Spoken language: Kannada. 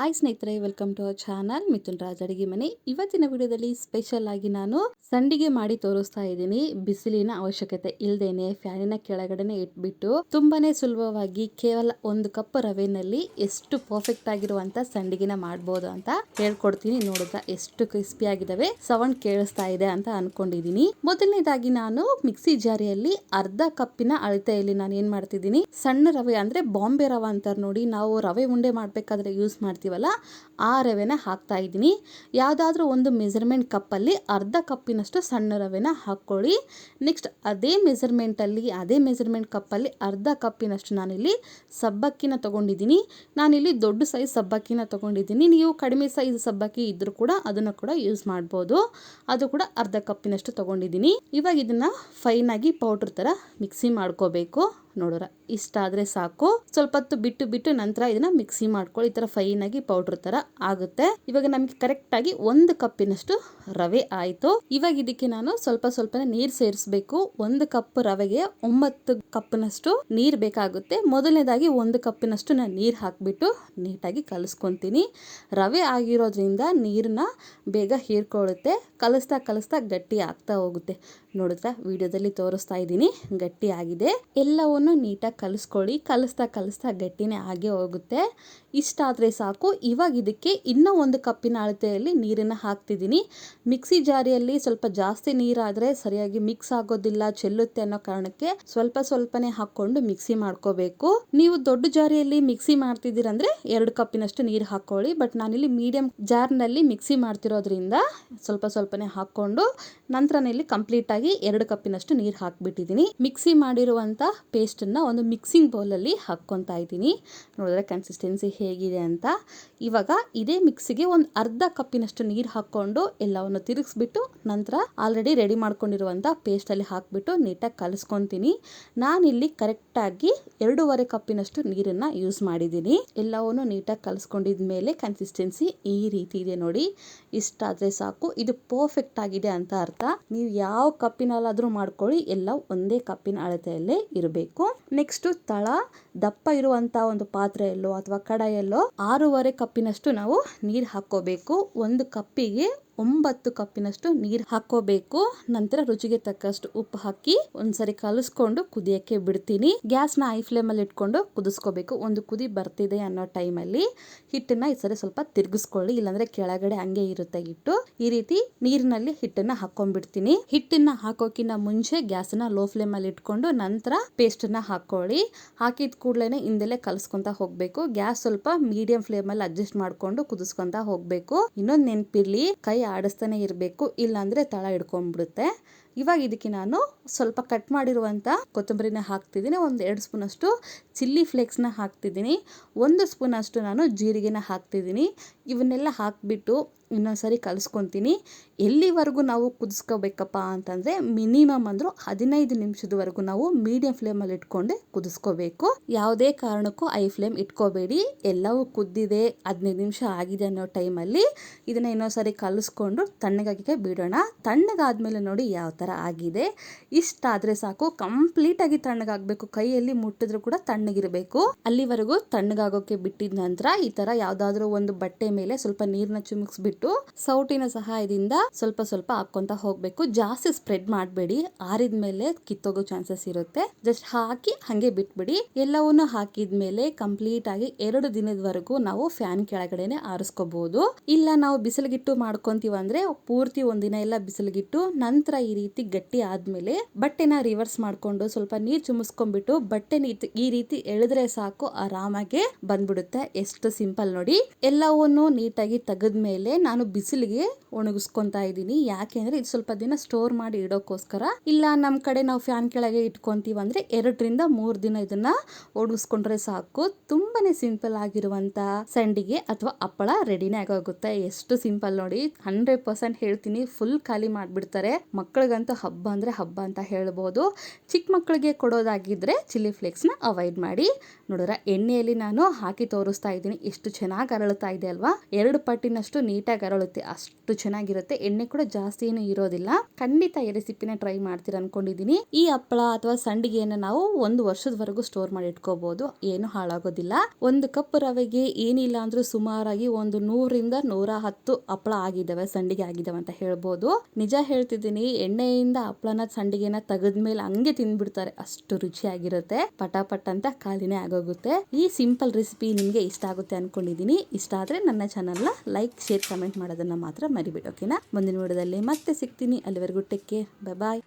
ಹಾಯ್ ಸ್ನೇಹಿತರೆ welcome to our channel Mithun Raj ಅಡಿಗೆ ಮನೆ. ಇವತ್ತಿನ ವಿಡಿಯೋದಲ್ಲಿ ಸ್ಪೆಷಲ್ ಆಗಿ ನಾನು ಸಂಡಿಗೆ ಮಾಡಿ ತೋರಿಸ್ತಾ ಇದ್ದೀನಿ. ಬಿಸಿಲಿನ ಅವಶ್ಯಕತೆ ಇಲ್ಲದೇನೆ ಫ್ಯಾನಿನ ಕೆಳಗಡೆನೆ ಇಟ್ಬಿಟ್ಟು ತುಂಬಾನೇ ಸುಲಭವಾಗಿ ಕೇವಲ ಒಂದು ಕಪ್ ರವೆನಲ್ಲಿ ಎಷ್ಟು ಪರ್ಫೆಕ್ಟ್ ಆಗಿರುವಂತ ಸಂಡಿಗೆನ ಮಾಡ್ಬೋದು ಅಂತ ಹೇಳ್ಕೊಡ್ತೀನಿ. ನೋಡಿದ್ರ ಎಷ್ಟು ಕ್ರಿಸ್ಪಿ ಆಗಿದಾವೆ. ಸೌಂಡ್ ಕೇಳಿಸ್ತಾ ಇದೆ ಅಂತ ಅನ್ಕೊಂಡಿದೀನಿ ಮೊದಲನೇದಾಗಿ ನಾನು ಮಿಕ್ಸಿ ಜಾರಿಯಲ್ಲಿ ಅರ್ಧ ಕಪ್ಪಿನ ಅಳತೆಯಲ್ಲಿ ನಾನು ಏನ್ ಮಾಡ್ತಿದ್ದೀನಿ, ಸಣ್ಣ ರವೆ ಅಂದ್ರೆ ಬಾಂಬೆ ರವೆ ಅಂತಾರೆ ನೋಡಿ, ನಾವು ರವೆ ಉಂಡೆ ಮಾಡ್ಬೇಕಾದ್ರೆ ಯೂಸ್ ಮಾಡ್ತೀವಲ್ಲ ಆ ರವೆನ ಹಾಕ್ತಾ ಇದ್ದೀನಿ. ಯಾವುದಾದ್ರೂ ಒಂದು ಮೆಜರ್ಮೆಂಟ್ ಕಪ್ಪಲ್ಲಿ ಅರ್ಧ ಕಪ್ಪಿನಷ್ಟು ಸಣ್ಣ ರವೆನ ಹಾಕ್ಕೊಳ್ಳಿ. ನೆಕ್ಸ್ಟ್ ಅದೇ ಮೆಜರ್ಮೆಂಟಲ್ಲಿ ಅದೇ ಮೆಜರ್ಮೆಂಟ್ ಕಪ್ಪಲ್ಲಿ ಅರ್ಧ ಕಪ್ಪಿನಷ್ಟು ನಾನಿಲ್ಲಿ ಸಬ್ಬಕ್ಕಿನ ತೊಗೊಂಡಿದ್ದೀನಿ. ನಾನಿಲ್ಲಿ ದೊಡ್ಡ ಸೈಜ್ ಸಬ್ಬಕ್ಕಿನ ತೊಗೊಂಡಿದ್ದೀನಿ. ನೀವು ಕಡಿಮೆ ಸೈಜ್ ಸಬ್ಬಕ್ಕಿ ಇದ್ದರೂ ಕೂಡ ಅದನ್ನು ಕೂಡ ಯೂಸ್ ಮಾಡ್ಬೋದು. ಅದು ಕೂಡ ಅರ್ಧ ಕಪ್ಪಿನಷ್ಟು ತೊಗೊಂಡಿದ್ದೀನಿ. ಇವಾಗ ಇದನ್ನು ಫೈನಾಗಿ ಪೌಡ್ರ್ ಥರ ಮಿಕ್ಸಿ ಮಾಡ್ಕೋಬೇಕು. ನೋಡೋರ. ಇಷ್ಟ ಆದರೆ ಸಾಕು. ಸ್ವಲ್ಪ ಹೊತ್ತು ಬಿಟ್ಟು ಬಿಟ್ಟು ನಂತರ ಇದನ್ನ ಮಿಕ್ಸಿ ಮಾಡ್ಕೊಳ್ಳಿ ಈ ಥರ ಆಗಿ ಪೌಡ್ರ್ ಥರ ಆಗುತ್ತೆ. ಇವಾಗ ನಮಗೆ ಕರೆಕ್ಟಾಗಿ ಒಂದು ಕಪ್ಪಿನಷ್ಟು ರವೆ ಆಯಿತು. ಇವಾಗ ಇದಕ್ಕೆ ನಾನು ಸ್ವಲ್ಪ ಸ್ವಲ್ಪ ನೀರು ಸೇರಿಸಬೇಕು. ಒಂದು ಕಪ್ ರವೆಗೆ ಒಂಬತ್ತು ಕಪ್ಪಿನಷ್ಟು ನೀರು ಬೇಕಾಗುತ್ತೆ. ಮೊದಲನೇದಾಗಿ ಒಂದು ಕಪ್ಪಿನಷ್ಟು ನಾನು ನೀರು ಹಾಕಿಬಿಟ್ಟು ನೀಟಾಗಿ ಕಲಸ್ಕೊತೀನಿ. ರವೆ ಆಗಿರೋದ್ರಿಂದ ನೀರನ್ನ ಬೇಗ ಹೀರ್ಕೊಳ್ಳುತ್ತೆ. ಕಲಿಸ್ತಾ ಕಲಿಸ್ತಾ ಗಟ್ಟಿ ಆಗ್ತಾ ಹೋಗುತ್ತೆ. ನೋಡಿದ್ರೆ? ವಿಡಿಯೋದಲ್ಲಿ ತೋರಿಸ್ತಾ ಇದ್ದೀನಿ. ಗಟ್ಟಿ ಆಗಿದೆ. ಎಲ್ಲವನ್ನು ನೀಟಾಗಿ ಕಲಿಸ್ಕೊಳ್ಳಿ. ಕಲಿಸ್ತಾ ಕಲಿಸ್ತಾ ಗಟ್ಟಿನೇ ಆಗೇ ಹೋಗುತ್ತೆ. ಇಷ್ಟ ಆದರೆ ಸಾಕು. ಇವಾಗ ಇದಕ್ಕೆ ಇನ್ನೂ ಒಂದು ಕಪ್ಪಿನ ಅಳತೆಯಲ್ಲಿ ನೀರನ್ನು ಹಾಕ್ತಿದ್ದೀನಿ. ಮಿಕ್ಸಿ ಜಾರಿಯಲ್ಲಿ ಸ್ವಲ್ಪ ಜಾಸ್ತಿ ನೀರಾದರೆ ಸರಿಯಾಗಿ ಮಿಕ್ಸ್ ಆಗೋದಿಲ್ಲ, ಚೆಲ್ಲುತ್ತೆ ಅನ್ನೋ ಕಾರಣಕ್ಕೆ ಸ್ವಲ್ಪ ಸ್ವಲ್ಪನೇ ಹಾಕ್ಕೊಂಡು ಮಿಕ್ಸಿ ಮಾಡ್ಕೋಬೇಕು. ನೀವು ದೊಡ್ಡ ಜಾರಿಯಲ್ಲಿ ಮಿಕ್ಸಿ ಮಾಡ್ತಿದ್ದೀರಂದ್ರೆ ಎರಡು ಕಪ್ಪಿನಷ್ಟು ನೀರು ಹಾಕ್ಕೊಳ್ಳಿ. ಬಟ್ ನಾನಿಲ್ಲಿ ಮೀಡಿಯಂ ಜಾರ್ನಲ್ಲಿ ಮಿಕ್ಸಿ ಮಾಡ್ತಿರೋದ್ರಿಂದ ಸ್ವಲ್ಪ ಸ್ವಲ್ಪನೇ ಹಾಕ್ಕೊಂಡು ನಂತರ ಇಲ್ಲಿ ಕಂಪ್ಲೀಟ್ ಆಗಿ ಎರಡು ಕಪ್ಪಿನಷ್ಟು ನೀರು ಹಾಕ್ಬಿಟ್ಟಿದ್ದೀನಿ. ಮಿಕ್ಸಿ ಮಾಡಿರುವಂಥ ಪೇಸ್ಟನ್ನು ಒಂದು ಮಿಕ್ಸಿಂಗ್ ಬೌಲಲ್ಲಿ ಹಾಕ್ಕೊತಾ ಇದ್ದೀನಿ. ನೋಡಿದ್ರೆ ಕನ್ಸಿಸ್ಟೆನ್ಸಿ ಹೇಗಿದೆ ಅಂತ. ಇವಾಗ ಇದೇ ಮಿಕ್ಸಿಗೆ ಒಂದು ಅರ್ಧ ಕಪ್ಪಿನಷ್ಟು ನೀರು ಹಾಕ್ಕೊಂಡು ಎಲ್ಲವನ್ನು ತಿರುಗಿಸ್ಬಿಟ್ಟು ನಂತರ ಆಲ್ರೆಡಿ ರೆಡಿ ಮಾಡ್ಕೊಂಡಿರುವಂಥ ಪೇಸ್ಟಲ್ಲಿ ಹಾಕಿಬಿಟ್ಟು ನೀಟಾಗಿ ಕಲಿಸ್ಕೊತೀನಿ ನಾನಿಲ್ಲಿ ಕರೆಕ್ಟಾಗಿ ಎರಡೂವರೆ ಕಪ್ಪಿನಷ್ಟು ನೀರನ್ನು ಯೂಸ್ ಮಾಡಿದ್ದೀನಿ. ಎಲ್ಲವನ್ನು ನೀಟಾಗಿ ಕಲಿಸ್ಕೊಂಡಿದ ಮೇಲೆ ಕನ್ಸಿಸ್ಟೆನ್ಸಿ ಈ ರೀತಿ ಇದೆ ನೋಡಿ. ಇಷ್ಟಾದರೆ ಸಾಕು. ಇದು ಪರ್ಫೆಕ್ಟ್ ಆಗಿದೆ ಅಂತ ಅರ್ಥ. ನೀವು ಯಾವ ಕಪ್ಪಿನಲ್ಲಾದರೂ ಮಾಡ್ಕೊಳ್ಳಿ. ಎಲ್ಲ ಒಂದೇ ಕಪ್ಪಿನ ಅಳತೆಯಲ್ಲೇ ಇರಬೇಕು. ನೆಕ್ಸ್ಟ್ ತಳ, ದಪ್ಪ ಇರುವಂತ ಒಂದು ಪಾತ್ರೆಯಲ್ಲೋ ಅಥವಾ ಕಡಾಯಲ್ಲೋ ಆರೂವರೆ ಕಪ್ಪಿನಷ್ಟು ನಾವು ನೀರು ಹಾಕ್ಕೋಬೇಕು. ಒಂದು ಕಪ್ಪಿಗೆ ಒಂಬತ್ತು ಕಪ್ಪಿನಷ್ಟು ನೀರು ಹಾಕೋಬೇಕು. ನಂತರ ರುಚಿಗೆ ತಕ್ಕಷ್ಟು ಉಪ್ಪು ಹಾಕಿ ಒಂದ್ಸರಿ ಕಲಿಸ್ಕೊಂಡು ಕುದಿಯಕ್ಕೆ ಬಿಡ್ತೀನಿ. ಗ್ಯಾಸ್ನ ಐ ಫ್ಲೇಮಲ್ಲಿ ಇಟ್ಕೊಂಡು ಕುದಿಸ್ಕೋಬೇಕು. ಒಂದು ಕುದಿ ಬರ್ತಿದೆ ಅನ್ನೋ ಟೈಮಲ್ಲಿ ಹಿಟ್ಟನ್ನ ಈ ಸರಿ ಸ್ವಲ್ಪ ತಿರುಗಿಸ್ಕೊಳ್ಳಿ. ಇಲ್ಲಾಂದ್ರೆ ಕೆಳಗಡೆ ಹಂಗೆ ಇರುತ್ತೆ ಹಿಟ್ಟು. ಈ ರೀತಿ ನೀರಿನಲ್ಲಿ ಹಿಟ್ಟನ್ನ ಹಾಕೊಂಡ್ಬಿಡ್ತೀನಿ. ಹಿಟ್ಟನ್ನ ಹಾಕೋಕಿನ್ನ ಮುಂಚೆ ಗ್ಯಾಸ್ನ ಲೋ ಫ್ಲೇಮ್ ಅಲ್ಲಿ ಇಟ್ಕೊಂಡು ನಂತರ ಪೇಸ್ಟನ್ನ ಹಾಕೊಳ್ಳಿ. ಹಾಕಿದ ಕೂಡಲೇ ಹಿಂದೆಲೆ ಕಲಸ್ಕೊಂತ ಹೋಗ್ಬೇಕು. ಗ್ಯಾಸ್ ಸ್ವಲ್ಪ ಮೀಡಿಯಂ ಫ್ಲೇಮ್ ಅಲ್ಲಿ ಅಡ್ಜಸ್ಟ್ ಮಾಡ್ಕೊಂಡು ಕುದಿಸ್ಕೊಂತ ಹೋಗ್ಬೇಕು. ಇನ್ನೊಂದು ನೆನ್ಪಿರ್ಲಿ, ಕೈ ಆಡಿಸ್ತಾನೆ ಇರಬೇಕು ಇಲ್ಲಾಂದರೆ ತಳ ಹಿಡ್ಕೊಂಡ್ಬಿಡುತ್ತೆ ಇವಾಗ ಇದಕ್ಕೆ ನಾನು ಸ್ವಲ್ಪ ಕಟ್ ಮಾಡಿರುವಂಥ ಕೊತ್ತಂಬರಿನ ಹಾಕ್ತಿದ್ದೀನಿ. ಒಂದು ಎರಡು ಸ್ಪೂನಷ್ಟು ಚಿಲ್ಲಿ ಫ್ಲೇಕ್ಸ್ನ ಹಾಕ್ತಿದ್ದೀನಿ. ಒಂದು ಸ್ಪೂನಷ್ಟು ನಾನು ಜೀರಿಗೆನ ಹಾಕ್ತಿದ್ದೀನಿ. ಇವನ್ನೆಲ್ಲ ಹಾಕಿಬಿಟ್ಟು ಇನ್ನೊಂದ್ಸರಿ ಕಲಿಸ್ಕೊತೀನಿ. ಎಲ್ಲಿವರೆಗೂ ನಾವು ಕುದಿಸ್ಕೋಬೇಕಪ್ಪ ಅಂತಂದರೆ ಮಿನಿಮಮ್ ಅಂದರೂ ಹದಿನೈದು ನಿಮಿಷದವರೆಗೂ ನಾವು ಮೀಡಿಯಂ ಫ್ಲೇಮಲ್ಲಿ ಇಟ್ಕೊಂಡೆ ಕುದಿಸ್ಕೋಬೇಕು. ಯಾವುದೇ ಕಾರಣಕ್ಕೂ ಐ ಫ್ಲೇಮ್ ಇಟ್ಕೋಬೇಡಿ. ಎಲ್ಲವೂ ಕುದ್ದಿದೆ, ಹದಿನೈದು ನಿಮಿಷ ಆಗಿದೆ ಅನ್ನೋ ಟೈಮಲ್ಲಿ ಇದನ್ನು ಇನ್ನೊಂದ್ಸರಿ ಕಲಿಸ್ಕೊಂಡು ತಣ್ಣಗಾಗಿಗೆ ಬಿಡೋಣ. ತಣ್ಣಗಾದ್ಮೇಲೆ ನೋಡಿ ಯಾವ ಥರ ಆಗಿದೆ. ಇಷ್ಟ ಆದರೆ ಸಾಕು ಕಂಪ್ಲೀಟಾಗಿ ತಣ್ಣಗಾಗಬೇಕು ಕೈಯಲ್ಲಿ ಮುಟ್ಟಿದ್ರು ಕೂಡ ತಣ್ಣಗಿರಬೇಕು. ಅಲ್ಲಿವರೆಗೂ ತಣ್ಣಗಾಗೋಕೆ ಬಿಟ್ಟಿದ ನಂತರ ಈ ಥರ ಯಾವುದಾದ್ರೂ ಒಂದು ಬಟ್ಟೆ ಮೇಲೆ ಸ್ವಲ್ಪ ನೀರನ್ನ ಚುಮುಕ್ಸ್ಬಿಟ್ಟು ಸೌಟಿನ ಸಹಾಯದಿಂದ ಸ್ವಲ್ಪ ಸ್ವಲ್ಪ ಹಾಕ್ಕೊಂತ ಹೋಗಬೇಕು. ಜಾಸ್ತಿ ಸ್ಪ್ರೆಡ್ ಮಾಡಬೇಡಿ. ಆರಿದ ಮೇಲೆ ಕಿತ್ತೋಗೋ ಚಾನ್ಸಸ್ ಇರುತ್ತೆ. ಜಸ್ಟ್ ಹಾಕಿ ಹಾಗೆ ಬಿಟ್ಬಿಡಿ. ಎಲ್ಲವನ್ನೂ ಹಾಕಿದ್ಮೇಲೆ ಕಂಪ್ಲೀಟ್ ಆಗಿ ಎರಡು ದಿನದವರೆಗೂ ನಾವು ಫ್ಯಾನ್ ಕೆಳಗಡೆನೆ ಆರಿಸ್ಕೋಬಹುದು ಇಲ್ಲ ನಾವು ಬಿಸಿಲಿಗಿಟ್ಟು ಮಾಡ್ಕೊಂತೀವಿ ಅಂದ್ರೆ ಪೂರ್ತಿ ಒಂದಿನ ಎಲ್ಲ ಬಿಸಿಲಿಗಿಟ್ಟು ನಂತರ ಈ ಗಟ್ಟಿ ಆದ್ಮೇಲೆ ಬಟ್ಟೆನ ರಿವರ್ಸ್ ಮಾಡ್ಕೊಂಡು ಸ್ವಲ್ಪ ನೀರ್ ಚುಮಿಸ್ಕೊಂಡ್ಬಿಟ್ಟು ಬಟ್ಟೆ ಈ ರೀತಿ ಎಳೆದ್ರೆ ಸಾಕು, ಆರಾಮಾಗೆ ಬಂದ್ಬಿಡುತ್ತೆ. ಎಷ್ಟು ಸಿಂಪಲ್ ನೋಡಿ. ಎಲ್ಲವನ್ನು ನೀಟಾಗಿ ತೆಗೆದ್ಮೇಲೆ ನಾನು ಬಿಸಿಲಿಗೆ ಒಣಗಿಸ್ಕೊಂತಾ ಇದ್ದೀನಿ. ಯಾಕೆಂದ್ರೆ ಇದು ಸ್ವಲ್ಪ ದಿನ ಸ್ಟೋರ್ ಮಾಡಿ ಇಡೋಕ್ಕೋಸ್ಕರ. ಇಲ್ಲ ನಮ್ಮ ಕಡೆ ನಾವು ಫ್ಯಾನ್ ಕೆಳಗೆ ಇಟ್ಕೊಂತೀವಿ ಅಂದ್ರೆ ಎರಡರಿಂದ ಮೂರು ದಿನ ಇದನ್ನ ಒಣಗಿಸ್ಕೊಂಡ್ರೆ ಸಾಕು. ತುಂಬಾನೇ ಸಿಂಪಲ್ ಆಗಿರುವಂತ ಸಂಡಿಗೆ ಅಥವಾ ಹಪ್ಪಳ ರೆಡಿನೇ ಆಗೋಗುತ್ತೆ. ಎಷ್ಟು ಸಿಂಪಲ್ ನೋಡಿ. ಹಂಡ್ರೆಡ್ ಪರ್ಸೆಂಟ್ ಹೇಳ್ತೀನಿ. ಫುಲ್ ಖಾಲಿ ಮಾಡ್ಬಿಡ್ತಾರೆ ಮಕ್ಕಳಿಗೆ ಮಕ್ಕಳಿಗಂತೂ ಹಬ್ಬ ಅಂದರೆ ಹಬ್ಬ ಅಂತ ಹೇಳ್ಬೋದು. ಚಿಕ್ಕ ಮಕ್ಕಳಿಗೆ ಕೊಡೋದಾಗಿದ್ದರೆ ಚಿಲ್ಲಿ ಫ್ಲೇಕ್ಸ್ನ ಅವಾಯ್ಡ್ ಮಾಡಿ. ನೋಡಿದ್ರೆ ಎಣ್ಣೆಯಲ್ಲಿ ನಾನು ಹಾಕಿ ತೋರಿಸ್ತಾ ಇದ್ದೀನಿ. ಎಷ್ಟು ಚೆನ್ನಾಗಿ ಅರಳುತ್ತಾ ಇದೆ ಅಲ್ವಾ? ಎರಡು ಪಟ್ಟಿನಷ್ಟು ನೀಟಾಗಿ ಅರಳುತ್ತೆ. ಅಷ್ಟು ಚೆನ್ನಾಗಿರುತ್ತೆ. ಎಣ್ಣೆ ಕೂಡ ಜಾಸ್ತಿ ಏನು ಇರೋದಿಲ್ಲ. ಖಂಡಿತ ಈ ರೆಸಿಪಿನ ಟ್ರೈ ಮಾಡ್ತೀರ ಅನ್ಕೊಂಡಿದ್ದೀನಿ ಈ ಹಪ್ಪಳ ಅಥವಾ ಸಂಡಿಗೆಯನ್ನು ನಾವು ಒಂದು ವರ್ಷದವರೆಗೂ ಸ್ಟೋರ್ ಮಾಡಿ ಇಟ್ಕೋಬಹುದು ಏನು ಹಾಳಾಗೋದಿಲ್ಲ. ಒಂದು ಕಪ್ ರವೆಗೆ ಏನಿಲ್ಲ ಅಂದ್ರೂ ಸುಮಾರಾಗಿ ಒಂದು ನೂರಿಂದ ನೂರ ಹತ್ತು ಹಪ್ಪಳ ಆಗಿದ್ದಾವೆ, ಸಂಡಿಗೆ ಆಗಿದ್ದಾವೆ ಅಂತ ಹೇಳ್ಬೋದು. ನಿಜ ಹೇಳ್ತಿದ್ದೀನಿ ಎಣ್ಣೆಯಿಂದ ಹಪ್ಪಳನ ಸಂಡಿಗೆನ ತೆಗೆದ್ಮೇಲೆ ಹಂಗೆ ತಿಂದ್ಬಿಡ್ತಾರೆ. ಅಷ್ಟು ರುಚಿಯಾಗಿರುತ್ತೆ. ಪಟ ಪಟ್ ಅಂತ ಖಾಲಿನೇ ಆಗೋಗುತ್ತೆ. ಈ ಸಿಂಪಲ್ ರೆಸಿಪಿ ನಿಮಗೆ ಇಷ್ಟ ಆಗುತ್ತೆ ಅನ್ಕೊಂಡಿದ್ದೀನಿ ಇಷ್ಟ ಆದ್ರೆ ನನ್ನ ಚಾನಲ್ನ ಲೈಕ್ ಶೇರ್ ಕಮೆಂಟ್ ಮಾಡೋದನ್ನ ಮಾತ್ರ ಮರಿಬೇಡಿ ಓಕೆನಾ ಮುಂದಿನ ವಿಡಿಯೋದಲ್ಲಿ ಮತ್ತೆ ಸಿಗ್ತೀನಿ. ಅಲ್ಲಿವರೆಗೂ ಟೇಕ್ ಕೇರ್ ಬಾಯ್